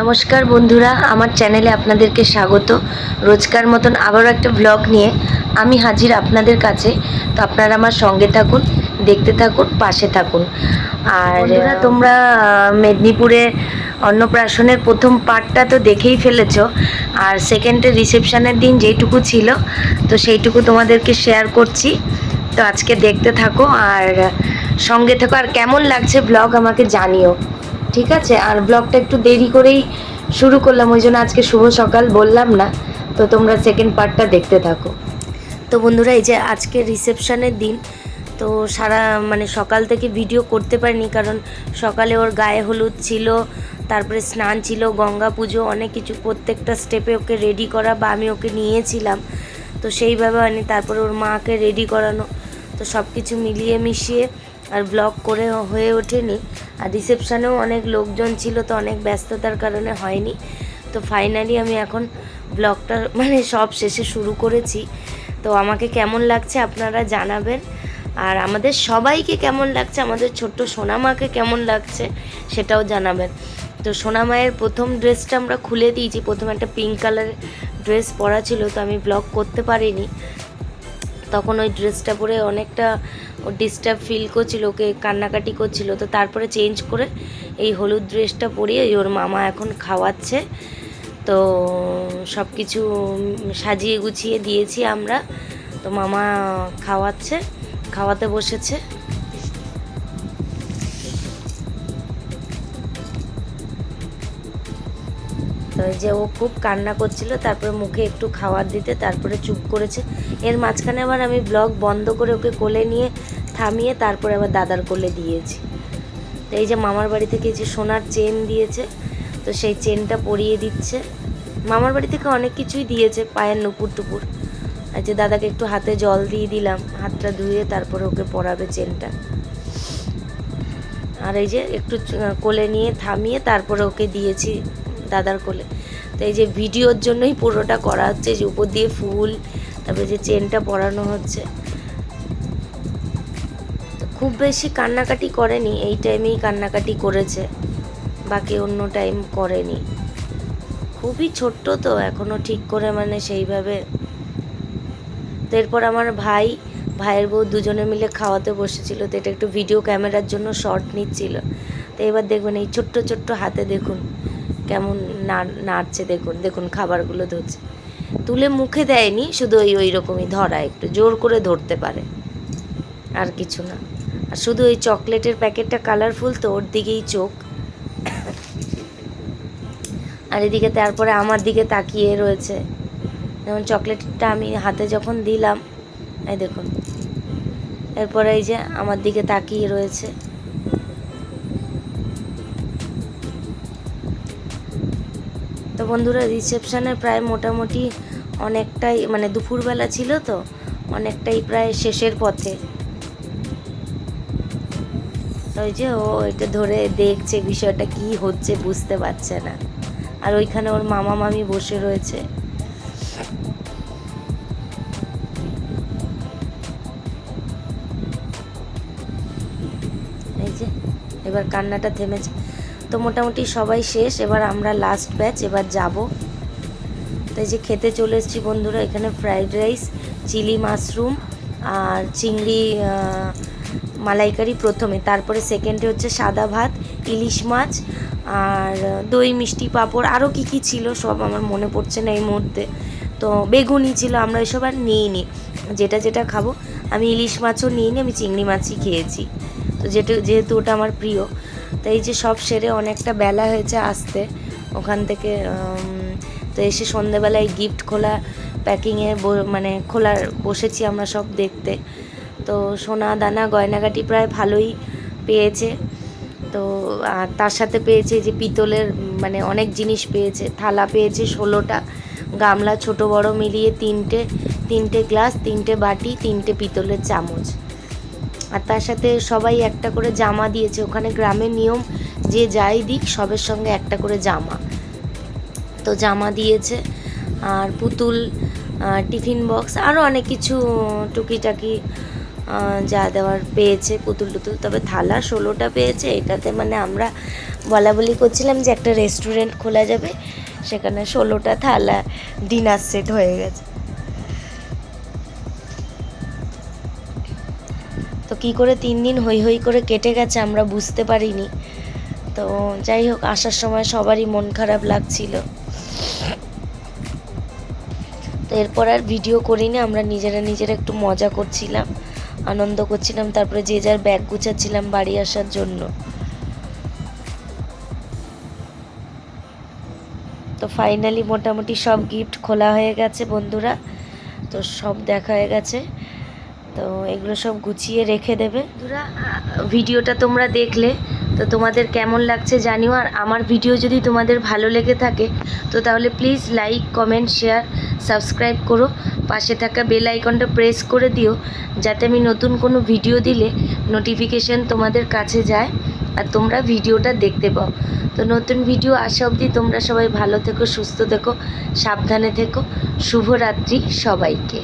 নমস্কার বন্ধুরা আমার চ্যানেলে আপনাদেরকে স্বাগত। রোজকার মতন আবারও একটা ব্লগ নিয়ে আমি হাজির আপনাদের কাছে। তো আপনারা আমার সঙ্গে থাকুন দেখতে থাকুন পাশে থাকুন। আর তোমরা মেদিনীপুরে অন্নপ্রাশনের প্রথম পার্টটা তো দেখেই ফেলেছ। আর সেকেন্ডের রিসেপশানের দিন যেইটুকু ছিল তো সেইটুকু তোমাদেরকে শেয়ার করছি। তো আজকে দেখতে থাকো আর সঙ্গে থাকো। আর কেমন লাগছে ব্লগ আমাকে জানিও। ঠিক আছে? আর ব্লগটা একটু দেরি করেই শুরু করলাম, ওই জন্য আজকে শুভ সকাল বললাম না। তো তোমরা সেকেন্ড পার্টটা দেখতে থাকো। তো বন্ধুরা, এই যে আজকে রিসেপশনের দিন, তো সারা মানে সকাল থেকে ভিডিও করতে পারিনি কারণ সকালে ওর গায়ে হলুদ ছিল, তারপরে স্নান ছিল, গঙ্গা পুজো, অনেক কিছু, প্রত্যেকটা স্টেপে ওকে রেডি করা বা আমি ওকে নিয়েছিলাম। তো সেইভাবে আনি তারপরে ওর মাকে রেডি করানো, তো সব কিছু মিলিয়ে মিশিয়ে আর ব্লগ করে হয়ে ওঠেনি। আর রিসেপশানেও অনেক লোকজন ছিল, তো অনেক ব্যস্ততার কারণে হয়নি। তো ফাইনালি আমি এখন ব্লগটা মানে সব শেষে শুরু করেছি। তো আমাকে কেমন লাগছে আপনারা জানাবেন। আর আমাদের সবাইকে কেমন লাগছে, আমাদের ছোট্ট সোনামাকে কেমন লাগছে সেটাও জানাবেন। তো সোনামায়ের প্রথম ড্রেসটা আমরা খুলে দিয়েছি, প্রথমে একটা পিঙ্ক কালারের ড্রেস পরা ছিল, তো আমি ব্লগ করতে পারিনি। তখন ওই ড্রেসটা পরে অনেকটা ও ডিস্টার্ব ফিল করছিল, ওকে কান্নাকাটি করছিল। তো তারপরে চেঞ্জ করে এই হলুদ ড্রেসটা পরিয়ে ওর মামা এখন খাওয়াচ্ছে। তো সব কিছু সাজিয়ে গুছিয়ে দিয়েছি আমরা। তো মামা খাওয়াচ্ছে, খাওয়াতে বসেছে। যে ও খুব কান্না করছিল, তারপরে মুখে একটু খাবার দিতে, তারপরে চুপ করেছে। এর মাঝখানে আবার আমি ব্লগ বন্ধ করে ওকে কোলে নিয়ে থামিয়ে তারপরে আবার দাদার কোলে দিয়েছি। তো এই যে মামার বাড়ি থেকে যে সোনার চেন দিয়েছে, তো সেই চেনটা পরিয়ে দিচ্ছে। মামার বাড়ি থেকে অনেক কিছুই দিয়েছে, পায়ের নুপুর টুপুর। আর যে দাদাকে একটু হাতে জল দিয়ে দিলাম, হাতটা ধুয়ে তারপরে ওকে পরাবে চেনটা। আর এই যে একটু কোলে নিয়ে থামিয়ে তারপরে ওকে দিয়েছি দাদার কোলে। তো এই যে ভিডিওর জন্যই পুরোটা করা হচ্ছে, যে উপর দিয়ে ফুল, তারপরে যে চেনটা পরানো হচ্ছে। খুব বেশি কান্নাকাটি করেনি, এই টাইমেই কান্নাকাটি করেছে, বাকি অন্য টাইম করেনি। খুবই ছোট্ট তো, এখনও ঠিক করে মানে সেইভাবে। এরপর আমার ভাই, ভাইয়ের বউ দুজনে মিলে খাওয়াতে বসেছিল, তো এটা একটু ভিডিও ক্যামেরার জন্য শর্ট নিচ্ছিল। তো এবার দেখবেন এই ছোট্ট ছোট্ট হাতে দেখুন কেমন নাড়ছে দেখুন দেখুন খাবারগুলো ধরছে। তুলে মুখে দেয়নি, শুধু ওই ওই রকমই ধরা, একটু জোর করে ধরতে পারে। আর কিছু না। আর শুধু ওই চকলেটের প্যাকেটটা কালারফুল তো, ওর দিকেই চোখ। আর এদিকে তারপরে আমার দিকে তাকিয়ে রয়েছে। যেমন চকলেটটা আমি হাতে যখন দিলাম, এই দেখুন। এরপরে এই যে আমার দিকে তাকিয়ে রয়েছে। বন্ধুরা রিসেপশানে প্রায় মোটামুটি অনেকটাই মানে দুপুরবেলা ছিল তো, অনেকটাই প্রায় শেষের পথে। ওই যে ও এটা ধরে দেখছে বিষয়টা, কি হচ্ছে বুঝতে পারছে না। আর ওইখানে ওর মামা মামি বসে রয়েছে। এই যে, এবার কান্নাটা থেমেছে। তো মোটামুটি সবাই শেষ, এবার আমরা লাস্ট ব্যাচ এবার যাব। তো এই যে খেতে চলে এসেছি বন্ধুরা, এখানে ফ্রাইড রাইস চিলি মাশরুম আর চিংড়ি মালাইকারি প্রথমে। তারপরে সেকেন্ডে হচ্ছে সাদা ভাত, ইলিশ মাছ আর দই, মিষ্টি পাঁপড় আরও কী কী ছিল সব আমার মনে পড়ছে না এই মুহূর্তে। তো বেগুনি ছিল, আমরা এসব আর নিইনি। যেটা যেটা খাব, আমি ইলিশ মাছও নিইনি, আমি চিংড়ি মাছই খেয়েছি। তো যেটা, যেহেতু ওটা আমার প্রিয় তো এই যে সব সেরে অনেকটা বেলা হয়েছে আসতে, ওখান থেকে তো এসে সন্ধেবেলায় গিফট খোলা প্যাকিংয়ে মানে খোলার বসেছি আমরা সব দেখতে। তো সোনা, দানা, গয়নাগাটি প্রায় ভালোই পেয়েছে। তো, আর তার সাথে পেয়েছে যে পিতলের মানে অনেক জিনিস পেয়েছে। থালা পেয়েছে ষোলোটা, গামলা ছোট বড় মিলিয়ে তিনটে তিনটে গ্লাস, তিনটে বাটি, তিনটে পিতলের চামচ। আর তার সাথে সবাই একটা করে জামা দিয়েছে। ওখানে গ্রামের নিয়ম, যে যাই দিক, সবের সঙ্গে একটা করে জামা। তো জামা দিয়েছে, আর পুতুল টিফিন বক্স আরও অনেক কিছু টুকিটাকি যা দেওয়ার পেয়েছে পুতুল টুতুল। তবে থালা ষোলোটা পেয়েছে, এটাতে মানে আমরা বলা বলি করছিলাম যে একটা রেস্টুরেন্ট খোলা যাবে, সেখানে ষোলোটা থালা ডিনার সেট হয়ে গেছে। কি করে তিন দিন হই হই করে কেটে গেছে আমরা বুঝতে পারিনি। তো যাই হোক, আসার সময় সবারই মন খারাপ লাগছিল। তো এরপর আর ভিডিও করিনি, আমরা নিজেরা নিজেরা একটু মজা করছিলাম, আনন্দ করছিলাম, তারপরে যে যার ব্যাগ গুছাচ্ছিলাম বাড়ি আসার জন্য। তো ফাইনালি মোটামুটি সব গিফট খোলা হয়ে গেছে বন্ধুরা, তো সব দেখা হয়ে গেছে। তো এগুলো সব গুছিয়ে রেখে দেবে। বন্ধুরা ভিডিওটা তোমরা দেখলে, তো তোমাদের কেমন লাগছে জানিও। আর আমার ভিডিও যদি তোমাদের ভালো লেগে থাকে, তো তাহলে please like comment share subscribe করো। পাশে থাকা বেল আইকনটা প্রেস করে দিও, যাতে আমি নতুন কোনো ভিডিও দিলে নোটিফিকেশন তোমাদের কাছে যায় আর তোমরা ভিডিওটা দেখতে পাও। তো নতুন ভিডিও আসা অবধি তোমরা সবাই ভালো থেকো, সুস্থ থেকো, সাবধানে থেকো। শুভরাত্রি সবাইকে।